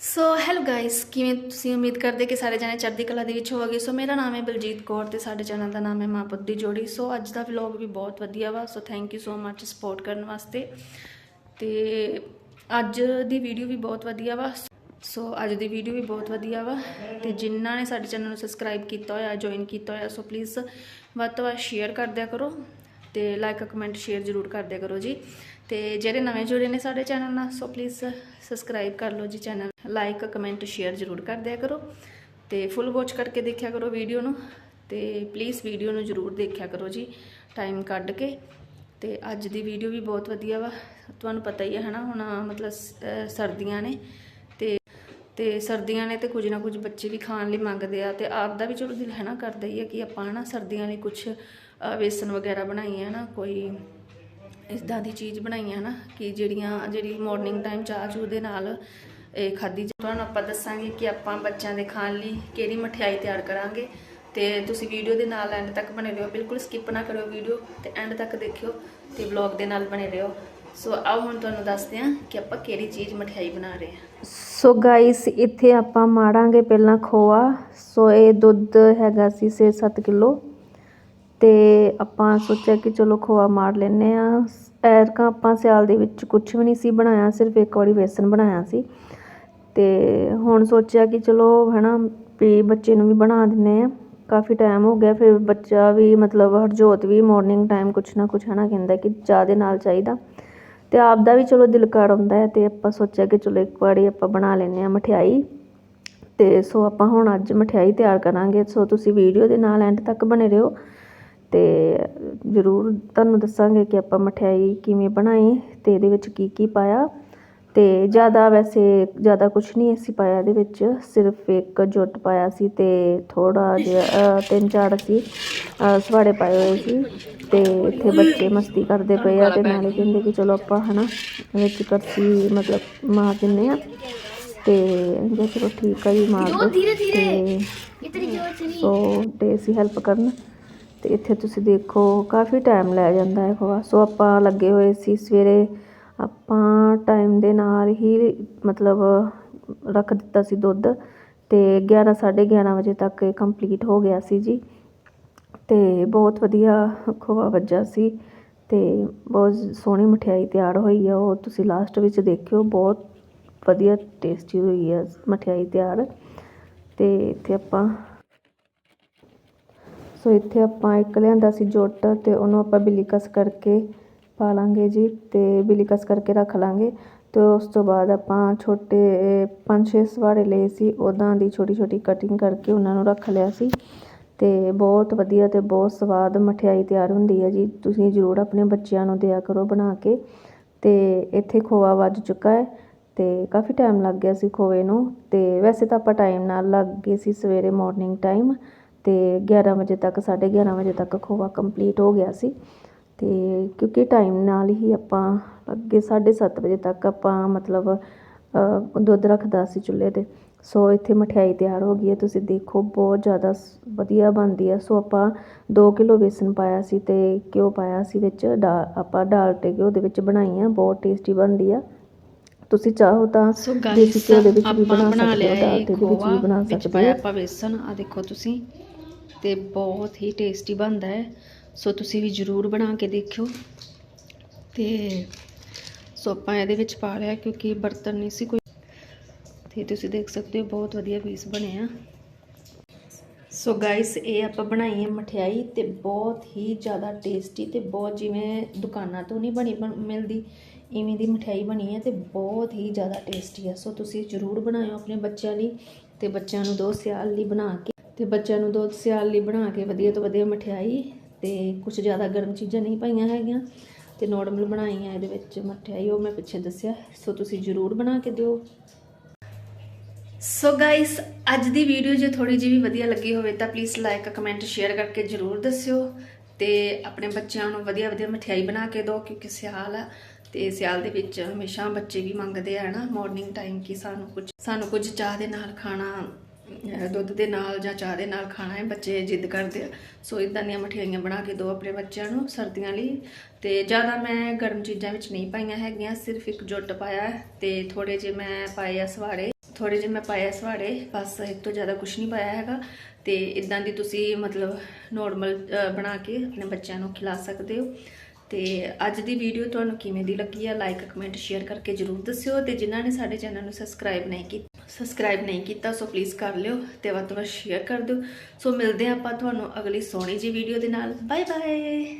So hello guys ਕਿਵੇਂ ਤੁਸੀਂ ਉਮੀਦ ਕਰਦੇ ਕਿ ਸਾਰੇ ਜਣੇ ਚੜ੍ਹਦੀ ਕਲਾ ਦੇ ਵਿੱਚ ਹੋਵੋਗੇ? ਸੋ ਮੇਰਾ ਨਾਮ ਹੈ ਬਲਜੀਤ ਕੌਰ ਤੇ ਸਾਡੇ ਚੈਨਲ ਦਾ ਨਾਮ ਹੈ ਮਾਂ ਪੁੱਤ ਦੀ ਜੋੜੀ। ਸੋ ਅੱਜ ਦਾ ਵਲੌਗ ਵੀ ਬਹੁਤ ਵਧੀਆ ਵਾ। So thank you so much support ਕਰਨ ਵਾਸਤੇ। ਤੇ ਅੱਜ ਦੀ ਵੀਡੀਓ ਵੀ ਬਹੁਤ ਵਧੀਆ ਵਾ। ਸੋ ਅੱਜ ਦੀ ਵੀਡੀਓ ਵੀ ਬਹੁਤ ਵਧੀਆ ਵਾ। ਤੇ ਜਿਨ੍ਹਾਂ ਨੇ ਸਾਡੇ ਚੈਨਲ ਨੂੰ ਸਬਸਕ੍ਰਾਈਬ ਕੀਤਾ ਹੋਇਆ ਜੁਆਇਨ ਕੀਤਾ ਹੋਇਆ ਸੋ ਪਲੀਜ਼ ਵੱਧ ਤੋਂ ਵੱਧ ਸ਼ੇਅਰ ਕਰ ਦਿਆ ਕਰੋ। ਤੇ ਲਾਈਕ ਕਮੈਂਟ ਸ਼ੇਅਰ ਜ਼ਰੂਰ ਕਰ ਕਰੋ ਜੀ। ਤੇ ਜਿਹੜੇ ਨਵੇਂ ਜੁੜੇ ਨੇ ਸਾਡੇ ਚੈਨਲ ਨਾਲ, ਸੋ ਪਲੀਜ਼ ਸਬਸਕ੍ਰਾਈਬ ਕਰ ਲਓ ਜੀ ਚੈਨਲ। ਲਾਈਕ ਕਮੈਂਟ ਸ਼ੇਅਰ ਜ਼ਰੂਰ ਕਰਦਿਆ ਕਰੋ। ਤੇ ਫੁੱਲ ਵਾਚ ਕਰਕੇ ਦੇਖਿਆ ਕਰੋ ਵੀਡੀਓ ਨੂੰ। ਤੇ ਪਲੀਜ਼ ਵੀਡੀਓ ਨੂੰ ਜ਼ਰੂਰ ਦੇਖਿਆ ਕਰੋ ਜੀ ਟਾਈਮ ਕੱਢ ਕੇ। ਤੇ ਅੱਜ ਦੀ ਵੀਡੀਓ ਵੀ ਬਹੁਤ ਵਧੀਆ ਵਾ। ਤੁਹਾਨੂੰ ਪਤਾ ਹੀ ਹੈ ਹਨਾ, ਹੁਣ ਮਤਲਬ ਸਰਦੀਆਂ ਨੇ। ਤੇ ਸਰਦੀਆਂ ਨੇ ਤੇ ਕੁਝ ਨਾ ਕੁਝ ਬੱਚੇ ਵੀ ਖਾਣ ਲਈ ਮੰਗਦੇ ਆ ਤੇ ਆਪ ਦਾ ਵੀ ਚਲੋ ਦਿਲ ਹੈ ਨਾ ਕਰਦਾ ਹੀ ਹੈ ਕਿ ਆਪਾਂ ਨਾ ਸਰਦੀਆਂ ਲਈ ਕੁਝ ਵੇਸਨ ਵਗੈਰਾ ਬਣਾਈਏ ਨਾ ਕੋਈ ਇਦਾਂ ਦੀ ਚੀਜ਼ ਬਣਾਈ ਹੈ ਨਾ ਕਿ ਜਿਹੜੀਆਂ, ਜਿਹੜੀ ਮਾਰਨਿੰਗ ਟਾਈਮ ਚਾਹ ਚੂਹ ਦੇ ਨਾਲ ਇਹ ਖਾਦੀ ਤੁਹਾਨੂੰ ਆਪਾਂ ਦੱਸਾਂਗੇ ਕਿ ਆਪਾਂ ਬੱਚਿਆਂ ਦੇ ਖਾਣ ਲਈ ਕਿਹੜੀ ਮਠਿਆਈ ਤਿਆਰ ਕਰਾਂਗੇ ਤੇ ਤੁਸੀਂ ਵੀਡੀਓ ਦੇ ਨਾਲ ਐਂਡ ਤੱਕ ਬਣੇ ਰਹੋ, ਬਿਲਕੁਲ ਸਕਿਪ ਨਾ ਕਰਿਓ ਵੀਡੀਓ ਤੇ ਐਂਡ ਤੱਕ ਦੇਖਿਓ ਤੇ ਵਲੌਗ ਦੇ ਨਾਲ ਬਣੇ ਰਹੋ। ਸੋ ਆਓ ਹੁਣ ਤੁਹਾਨੂੰ ਦੱਸਦੇ ਹਾਂ ਕਿ ਆਪਾਂ ਕਿਹੜੀ ਚੀਜ਼ ਮਠਿਆਈ ਬਣਾ ਰਹੇ ਹਾਂ। ਸੋ ਗਾਇਸ ਇੱਥੇ ਆਪਾਂ ਮਾੜਾਂਗੇ ਪਹਿਲਾਂ ਖੋਆ। ਸੋ ਇਹ ਦੁੱਧ ਹੈਗਾ ਸੀ 6-7 ਕਿਲੋ। ਤੇ ਆਪਾਂ ਸੋਚਿਆ ਕਿ ਚਲੋ ਖੋਆ ਮਾਰ ਲੈਨੇ ਆ ਐਰਕਾਂ ਆਪਾਂ ਸਿਆਲ ਦੇ ਵਿੱਚ ਕੁਝ ਵੀ ਨਹੀਂ ਸੀ ਬਣਾਇਆ, ਸਿਰਫ ਇੱਕ ਵਾਰੀ ਵੇਸਨ ਬਣਾਇਆ ਸੀ। ਤੇ ਹੁਣ ਸੋਚਿਆ ਕਿ ਚਲੋ ਹਨਾ, ਵੀ ਬੱਚੇ ਨੂੰ ਵੀ ਬਣਾ ਦਿੰਨੇ ਆ ਕਾਫੀ ਟਾਈਮ ਹੋ ਗਿਆ, ਫਿਰ ਬੱਚਾ ਵੀ ਮਤਲਬ ਹਰਜੋਤ ਵੀ ਮਾਰਨਿੰਗ ਟਾਈਮ ਕੁਛ ਨਾ ਕੁਛ ਹਨਾ ਕਹਿੰਦਾ ਕਿ ਚਾਹ ਦੇ ਨਾਲ ਚਾਹੀਦਾ। ਤੇ ਆਪ ਦਾ ਵੀ ਚਲੋ ਦਿਲ ਕਰ ਆਉਂਦਾ ਹੈ ਤੇ ਆਪਾਂ ਸੋਚਿਆ ਕਿ ਚਲੋ ਇੱਕ ਵਾਰੀ ਆਪਾਂ ਬਣਾ ਲੈਨੇ ਆ ਮਠਿਆਈ। ਤੇ ਸੋ ਆਪਾਂ ਹੁਣ ਅੱਜ ਮਠਿਆਈ ਤਿਆਰ ਕਰਾਂਗੇ। ਸੋ ਤੁਸੀਂ ਵੀਡੀਓ ਦੇ ਨਾਲ ਐਂਡ ਤੱਕ ਬਣੇ ਰਹੋ ਤੇ ਜ਼ਰੂਰ ਤੁਹਾਨੂੰ ਦੱਸਾਂਗੇ ਕਿ ਆਪਾਂ ਮਠਿਆਈ ਕਿਵੇਂ ਬਣਾਈ ਤੇ ਇਹਦੇ ਵਿੱਚ ਕੀ ਕੀ ਪਾਇਆ। ਤੇ ਜ਼ਿਆਦਾ ਵੈਸੇ ਜ਼ਿਆਦਾ ਕੁਝ ਨਹੀਂ ਅਸੀਂ ਪਾਇਆ ਇਹਦੇ ਵਿੱਚ ਸਿਰਫ ਇੱਕ ਜੁੱਟ ਪਾਇਆ ਸੀ ਤੇ ਥੋੜਾ ਜਿਹਾ ਤਿੰਨ ਚਾਰ ਅਸੀਂ ਸਵਾੜੇ ਪਾਏ ਹੋਏ ਸੀ ਤੇ ਇੱਥੇ ਬੱਚੇ ਮਸਤੀ ਕਰਦੇ ਪਏ ਆ ਤੇ ਨਾਲੇ ਕਹਿੰਦੇ ਕਿ ਚਲੋ ਆਪਾਂ ਹਨਾ ਵਿੱਚ ਕਰਸੀ ਮਤਲਬ ਮਾਰ ਦਿੰਨੇ ਆ ਤੇ ਜੇ ਚਲੋ ਠੀਕ ਆ ਜੀ ਮਾਰ ਦੋ ਤੇ ਸੋ ਤੇ ਅਸੀਂ ਹੈਲਪ ਕਰਨ ਤੇ ਇੱਥੇ ਤੁਸੀਂ ਦੇਖੋ ਕਾਫੀ ਟਾਈਮ ਲੈ ਜਾਂਦਾ ਹੈ ਖੋਆ ਸੋ ਆਪਾਂ ਲੱਗੇ ਹੋਏ ਸੀ ਸਵੇਰੇ ਆਪਾਂ ਟਾਈਮ ਦੇ ਨਾਲ ਹੀ ਮਤਲਬ ਰੱਖ ਦਿੱਤਾ ਸੀ ਦੁੱਧ ਤੇ 11 11:30 ਵਜੇ ਤੱਕ ਇਹ ਕੰਪਲੀਟ ਹੋ ਗਿਆ ਸੀ ਜੀ। ਅਤੇ ਬਹੁਤ ਵਧੀਆ ਖੋਆ ਵੱਜਾ ਸੀ ਅਤੇ ਬਹੁਤ ਸੋਹਣੀ ਮਠਿਆਈ ਤਿਆਰ ਹੋਈ ਆ, ਉਹ ਤੁਸੀਂ ਲਾਸਟ ਵਿੱਚ ਦੇਖਿਓ, ਬਹੁਤ ਵਧੀਆ ਟੇਸਟੀ ਹੋਈ ਆ ਮਠਿਆਈ ਤਿਆਰ। ਅਤੇ ਇੱਥੇ ਆਪਾਂ, ਸੋ ਇੱਥੇ ਆਪਾਂ ਇੱਕ ਲਿਆਂਦਾ ਸੀ ਜੁੱਟ ਅਤੇ ਉਹਨੂੰ ਆਪਾਂ ਬਿਲੀਕਸ ਕਰਕੇ ਪਾ ਲਵਾਂਗੇ ਜੀ ਅਤੇ ਬਿਲੀਕਸ ਕਰਕੇ ਰੱਖ ਲਵਾਂਗੇ ਅਤੇ ਉਸ ਤੋਂ ਬਾਅਦ ਆਪਾਂ ਛੋਟੇ ਪੰਜ ਛੇ ਸਵਾੜੇ ਲਏ ਸੀ ਉਹਨਾਂ ਦੀ ਛੋਟੀ ਛੋਟੀ ਕਟਿੰਗ ਕਰਕੇ ਉਹਨਾਂ ਨੂੰ ਰੱਖ ਲਿਆ ਸੀ। ਅਤੇ ਬਹੁਤ ਵਧੀਆ ਅਤੇ ਬਹੁਤ ਸਵਾਦ ਮਠਿਆਈ ਤਿਆਰ ਹੁੰਦੀ ਹੈ ਜੀ, ਤੁਸੀਂ ਜ਼ਰੂਰ ਆਪਣੇ ਬੱਚਿਆਂ ਨੂੰ ਦਿਆ ਕਰੋ ਬਣਾ ਕੇ। ਅਤੇ ਇੱਥੇ ਖੋਆ ਵੱਜ ਚੁੱਕਾ ਹੈ ਅਤੇ ਕਾਫੀ ਟਾਈਮ ਲੱਗ ਗਿਆ ਸੀ ਖੋਏ ਨੂੰ ਅਤੇ ਵੈਸੇ ਤਾਂ ਆਪਾਂ ਟਾਈਮ ਨਾਲ ਲੱਗ ਗਏ ਸੀ ਸਵੇਰੇ ਮਾਰਨਿੰਗ ਟਾਈਮ ਅਤੇ 11 ਵਜੇ ਤੱਕ 11:30 ਵਜੇ ਤੱਕ ਖੋਆ ਕੰਪਲੀਟ ਹੋ ਗਿਆ ਸੀ। ਤੇ ਕਿਉਂਕਿ ਟਾਈਮ ਨਾਲ ਹੀ ਆਪਾਂ ਅੱਗੇ 7:30 ਵਜੇ ਤੱਕ ਆਪਾਂ ਮਤਲਬ ਦੁੱਧ ਰੱਖਦਾ ਸੀ ਚੁੱਲ੍ਹੇ ਤੇ। ਸੋ ਇੱਥੇ ਮਠਿਆਈ ਤਿਆਰ ਹੋ ਗਈ ਹੈ ਤੁਸੀਂ ਦੇਖੋ ਬਹੁਤ ਜ਼ਿਆਦਾ ਸ- ਵਧੀਆ ਬਣਦੀ ਹੈ। ਸੋ ਆਪਾਂ 2 ਕਿਲੋ ਬੇਸਨ ਪਾਇਆ ਸੀ ਤੇ ਘਿਓ ਪਾਇਆ ਸੀ ਵਿੱਚ ਡਾ ਆਪਾਂ ਡਾਲਟੇ ਘਿਓ ਦੇ ਵਿੱਚ ਬਣਾਈ ਆ ਬਹੁਤ ਟੇਸਟੀ ਬਣਦੀ ਆ। ਤੁਸੀਂ ਚਾਹੋ ਤਾਂ ਦੇਸੀ ਘਿਓ ਦੇ ਵਿੱਚ ਵੀ ਬਣਾ ਸਕਦੇ ਹੋ ਡਾਲਟੇ ਦੇ ਵਿੱਚ ਵੀ ਬਣਾ ਸਕਦੇ ਹੋ। ਆਪਾਂ ਵੇਸਣ ਆ ਦੇਖੋ ਤੁਸੀਂ ਤੇ ਬਹੁਤ ਹੀ ਟੇਸਟੀ ਬਣਦਾ ਹੈ। ਸੋ ਤੁਸੀਂ ਵੀ ਜਰੂਰ ਬਣਾ ਕੇ ਦੇਖਿਓ। ਤੇ ਸੋ ਆਪਾਂ ਇਹਦੇ ਵਿੱਚ ਪਾ ਲਿਆ ਕਿਉਂਕਿ ਬਰਤਨ ਨਹੀਂ ਸੀ ਕੋਈ। ਤੇ ਤੁਸੀਂ ਦੇਖ ਸਕਦੇ ਹੋ ਬਹੁਤ ਵਧੀਆ ਪੀਸ ਬਣੇ ਆ। ਸੋ ਗਾਇਸ ਇਹ ਆਪਾਂ ਬਣਾਈ ਹੈ ਮਠਿਆਈ ਤੇ ਬਹੁਤ ਹੀ ਜ਼ਿਆਦਾ ਟੇਸਟੀ ਤੇ ਬਹੁਤ ਜਿਵੇਂ ਦੁਕਾਨਾਂ ਤੋਂ ਨਹੀਂ ਬਣੀ ਬਣ- ਮਿਲਦੀ, ਇਵੇਂ ਦੀ ਮਠਿਆਈ ਬਣੀ ਹੈ ਤੇ ਬਹੁਤ ਹੀ ਜ਼ਿਆਦਾ ਟੇਸਟੀ ਹੈ ਸੋ ਤੁਸੀਂ ਜ਼ਰੂਰ ਬਣਾਇਓ ਆਪਣੇ ਬੱਚਿਆਂ ਲਈ ਤੇ ਬੱਚਿਆਂ ਨੂੰ ਦੋ ਸਿਆਲ ਲਈ ਬਣਾ ਕੇ, ਤੇ ਬੱਚਿਆਂ ਨੂੰ ਦੋ ਸਿਆਲ ਲਈ ਬਣਾ ਕੇ ਵਧੀਆ ਤੋਂ ਵਧੀਆ ਮਠਿਆਈ ਤੇ ਕੁਝ ਜ਼ਿਆਦਾ ਗਰਮ ਚੀਜ਼ਾਂ ਨਹੀਂ ਪਾਈਆਂ ਹੈਗੀਆਂ ਤੇ ਨੋਰਮਲ ਬਣਾਈ ਹੈ ਇਹਦੇ ਵਿੱਚ ਮਠਿਆਈ, ਉਹ ਮੈਂ ਪਿੱਛੇ ਦੱਸਿਆ, ਸੋ ਤੁਸੀਂ ਜ਼ਰੂਰ ਬਣਾ ਕੇ ਦਿਓ। ਸੋ ਗਾਇਸ ਅੱਜ ਦੀ ਵੀਡੀਓ ਜੇ ਥੋੜੀ ਜਿਹੀ ਵੀ ਵਧੀਆ ਲੱਗੀ ਹੋਵੇ ਤਾਂ ਪਲੀਜ਼ ਲਾਈਕ ਕਮੈਂਟ ਸ਼ੇਅਰ ਕਰਕੇ ਜਰੂਰ ਦੱਸਿਓ ਤੇ ਆਪਣੇ ਬੱਚਿਆਂ ਨੂੰ ਵਧੀਆ ਵਧੀਆ ਮਠਿਆਈ ਬਣਾ ਕੇ ਦਿਓ ਕਿਉਂਕਿ ਸਿਆਲ ਆ ਤੇ ਸਿਆਲ ਦੇ ਵਿੱਚ ਹਮੇਸ਼ਾ ਬੱਚੇ ਵੀ ਮੰਗਦੇ ਆ ਨਾ ਮਾਰਨਿੰਗ ਟਾਈਮ ਕਿ ਸਾਨੂੰ ਕੁਝ ਸਾਨੂੰ ਕੁਝ ਚਾਹ ਦੇ ਨਾਲ ਖਾਣਾ ਦੁੱਧ ਦੇ ਨਾਲ ਜਾਂ ਚਾਹ ਦੇ ਨਾਲ ਖਾਣਾ ਹੈ, ਬੱਚੇ ਜਿੱਦ ਕਰਦੇ ਆ। ਸੋ ਇਦਾਂ ਦੀਆਂ ਮਠਿਆਈਆਂ ਬਣਾ ਕੇ ਦਿਓ ਆਪਣੇ ਬੱਚਿਆਂ ਨੂੰ ਸਰਦੀਆਂ ਲਈ। ਤੇ ਜ਼ਿਆਦਾ ਮੈਂ ਗਰਮ ਚੀਜ਼ਾਂ ਵਿੱਚ ਨਹੀਂ ਪਾਈਆਂ ਹੈਗੀਆਂ, ਸਿਰਫ ਇੱਕ ਜੁੱਟ ਪਾਇਆ ਹੈ ਤੇ ਥੋੜੇ ਜਿਹੇ ਮੈਂ ਪਾਏ ਆ ਸਵਾੜੇ। ਥੋੜੇ ਜਿਹੇ ਮੈਂ ਪਾਇਆ ਸਵਾੜੇ, ਬਸ ਇਸ ਤੋਂ ਜ਼ਿਆਦਾ ਕੁਝ ਨਹੀਂ ਪਾਇਆ ਹੈਗਾ। ਤੇ ਇਦਾਂ ਦੀ ਤੁਸੀਂ ਮਤਲਬ ਨੋਰਮਲ ਬਣਾ ਕੇ ਆਪਣੇ ਬੱਚਿਆਂ ਨੂੰ ਖਿਲਾ ਸਕਦੇ ਹੋ। ਤੇ ਅੱਜ ਦੀ ਵੀਡੀਓ ਤੁਹਾਨੂੰ ਕਿਵੇਂ ਦੀ ਲੱਗੀ ਆ ਲਾਈਕ ਕਮੈਂਟ ਸ਼ੇਅਰ ਕਰਕੇ ਜਰੂਰ ਦੱਸਿਓ। ਤੇ ਜਿਨ੍ਹਾਂ ਨੇ ਸਾਡੇ ਚੈਨਲ ਨੂੰ ਸਬਸਕ੍ਰਾਈਬ ਨਹੀਂ ਕੀਤਾ ਸਬਸਕ੍ਰਾਈਬ ਨਹੀਂ ਕੀਤਾ ਸੋ ਪਲੀਜ਼ ਕਰ ਲਿਓ ਤੇ ਵੱਧ ਤੋਂ ਵੱਧ ਸ਼ੇਅਰ ਕਰ ਦਿਓ। ਸੋ ਮਿਲਦੇ ਹਾਂ ਆਪਾਂ ਤੁਹਾਨੂੰ ਅਗਲੀ ਸੋਹਣੀ ਜੀ ਵੀਡੀਓ ਦੇ ਨਾਲ। Bye bye